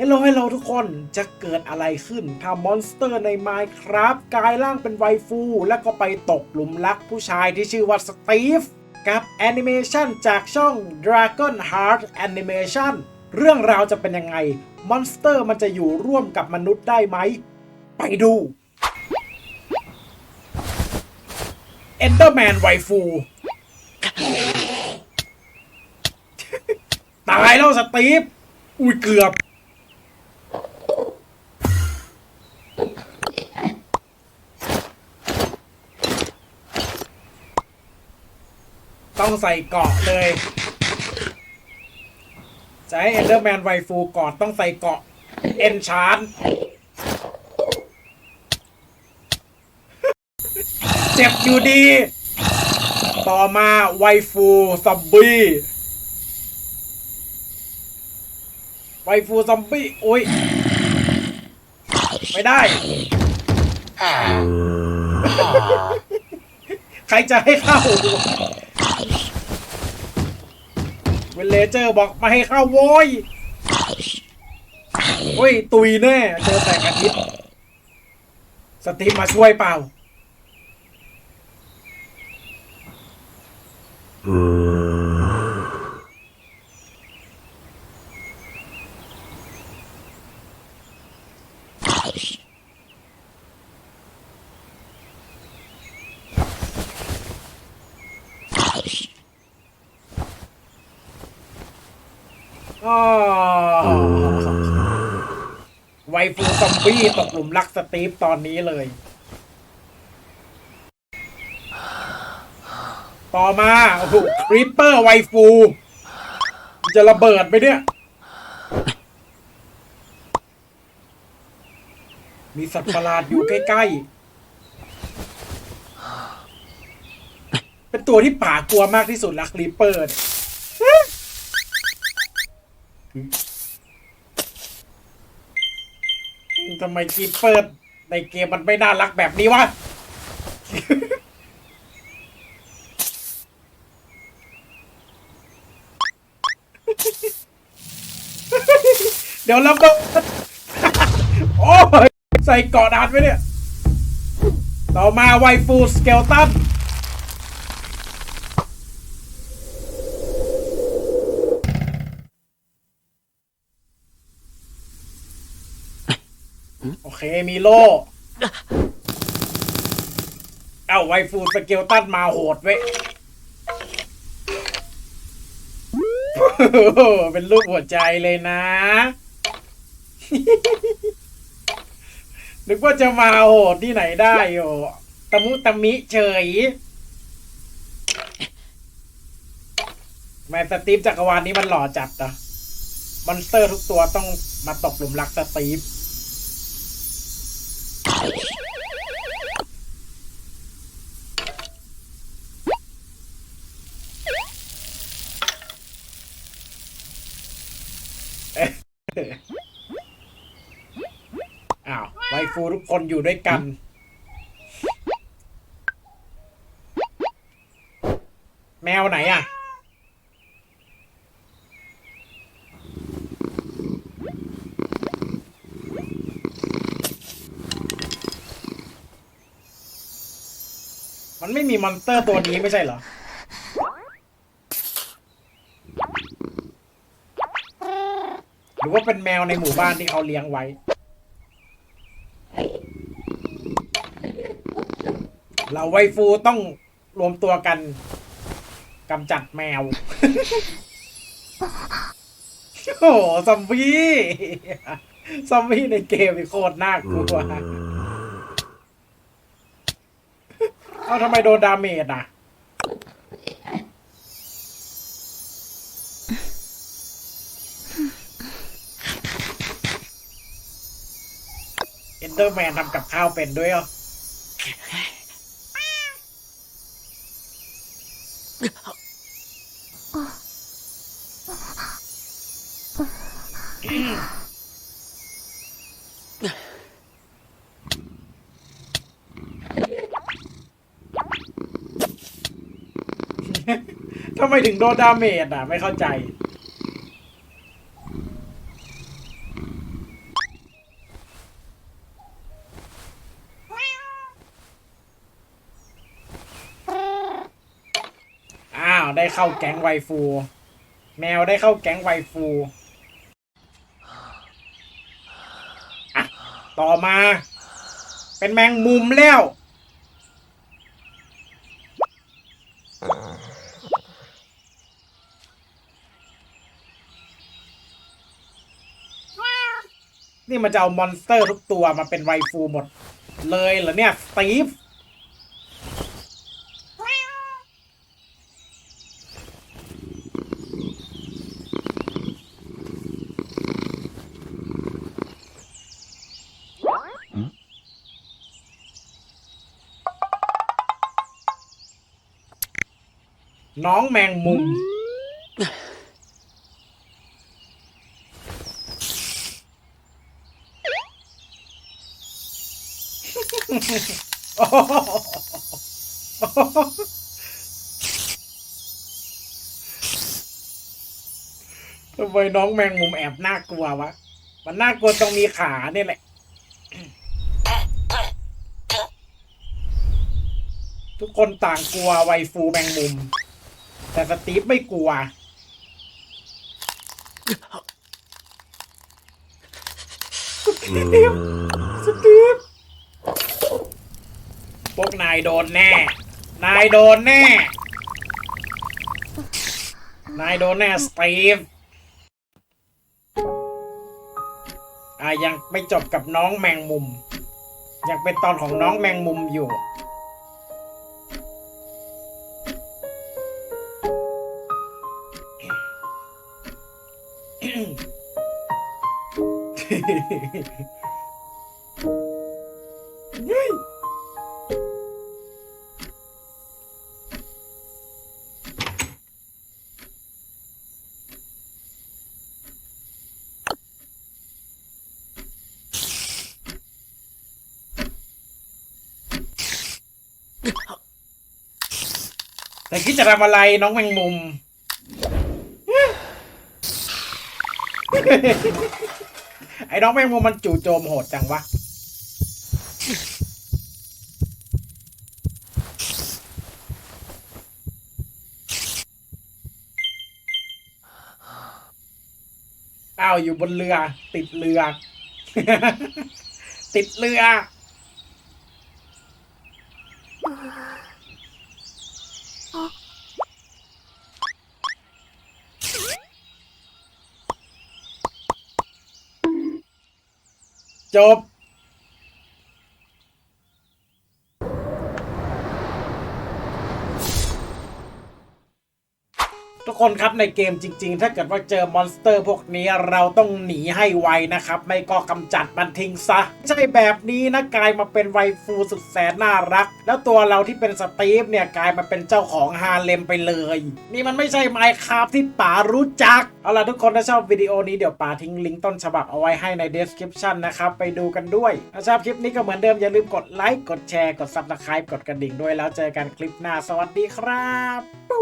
ฮลโลเฮลโลทุกคนจะเกิดอะไรขึ้น ถ้ามอนสเตอร์ใน Minecraft กลายร่างเป็นไวฟู แล้วก็ไปตกหลุมรักผู้ชายที่ชื่อว่าสตีฟกับแอนิเมชันจากช่อง Dragon Heart Animation เรื่องราวจะเป็นยังไง มอนสเตอร์มันจะอยู่ร่วมกับมนุษย์ได้ไหม ไปดู Enderman ไวฟู ตายแล้วสตีฟ อุ้ยเกือบ ต้องใส่เกราะเลย จะให้เอนเดอร์แมนไวฟูกอดต้องใส่เกราะเอนชานเจ็บอยู่ดี ต่อมาไวฟูซอมบี้ไวฟูซอมบี้ โอ้ย ไม่ได้ ใครจะให้เข้า เวลเลเจอร์บอกมาให้เข้าโว้ยโอ้ย ตุยแน่ เจอแสงอาทิตย์สตีฟมาช่วยเปล่าอ้ ไวฟูซอมบี้ตกหลุมรักสตีฟตอนนี้เลย ต่อมาโอ้โหคริปเปอร์ไวฟู จะระเบิดไปเนี่ย มีสัตว์ประหลาดอยู่ใกล้ ๆ เป็นตัวที่ป่ากลัวมากที่สุดละคริปเปอร์เนี่ย ทำไมคีเปิดในเกมมันไม่น่ารักแบบนี้วะ เดี๋ยวเราก็ โอ้ย ใส่เกาะดานไว้เนี่ย ต่อมาไวฟูสเกลตัน โอเคมีโล่ เอ้าไวฟูสเกลตันมาโหดเว้ย เป็นรูปหัวใจเลยนะ นึกว่าจะมาโหดที่ไหนได้โอ้ตะมุตะมิเฉยแมนสตีฟจักรวาลนี้มันหล่อจัดอะมอนสเตอร์ทุกตัวต้องมาตกหลุมรักสตีฟ อ้าว ไวฟูทุกคนอยู่ด้วยกัน แมวไหนอะ มันไม่มีมอนสเตอร์ตัวนี้ไม่ใช่เหรอ หรือว่าเป็นแมวในหมู่บ้านที่เขาเลี้ยงไว้ เราไวฟูต้องรวมตัวกันกำจัดแมว โอ้โหซอมบี้ซอมบี้ในเกมนี่โคตรน่ากลัวเอาทำไมโดนดาเมจอะ เอนเดอร์แมนทำกับข้าวเป็นด้วยเหรอ ทำไมถึงโดนดาเมจอะ ไม่เข้าใจ ได้ เข้าแก๊งไวฟู แมวได้เข้าแก๊งไวฟูอะต่อมา เป็นแมงมุมแล้ว นี่มันจะเอามอนสเตอร์ทุกตัวมาเป็นไวฟูหมด เลยเหรอเนี่ยสตีฟ น้องแมงมุม โอ้โหทำไมน้องแมงมุมแอบน่ากลัววะ มันน่ากลัวตรงมีขาเนี่ยแหละ ทุกคนต่างกลัวไวฟูแมงมุม แต่สตีฟไม่กลัว สตีฟ สตีฟ พวกนายโดนแน่ นายโดนแน่ นายโดนแน่สตีฟอะยังไม่จบกับน้องแมงมุม ยังเป็นตอนของน้องแมงมุมอยู่ แต่คิดจะทำอะไรน้องแมงมุม ไอ้น้องแมงมุมมันจู่โจมโหดจังวะ อ้าวอยู่บนเรือ ติดเรือ ติดเรือ จบ ทุกคนครับในเกมจริง ๆ ถ้าเกิดว่าเจอมอนสเตอร์พวกนี้เราต้องหนีให้ไวนะครับ ไม่ก็กำจัดมันทิ้งซะไม่ใช่แบบนี้นะกลายมาเป็นไวฟูสุดแสนน่ารัก แล้วตัวเราที่เป็นสตีฟเนี่ยกลายมาเป็นเจ้าของฮาเลมไปเลย นี่มันไม่ใช่ไมค์ค a f t ที่ป๋ารู้จัก เอาล่ะทุกคนถ้าชอบวิดีโอนี้เดี๋ยวป๋าทิ้งลิงก์ต้นฉบับเอาไว้ให้ใน description นะครับไปดูกันด้วยถ้าชอบคลิปนี้ก็เหมือนเดิมอย่าลืมกดไลค์กดแชร์กด subscribe กดกระดิ่งด้วยแล้วเจอกันคลิปหน้าสวัสดีครับปู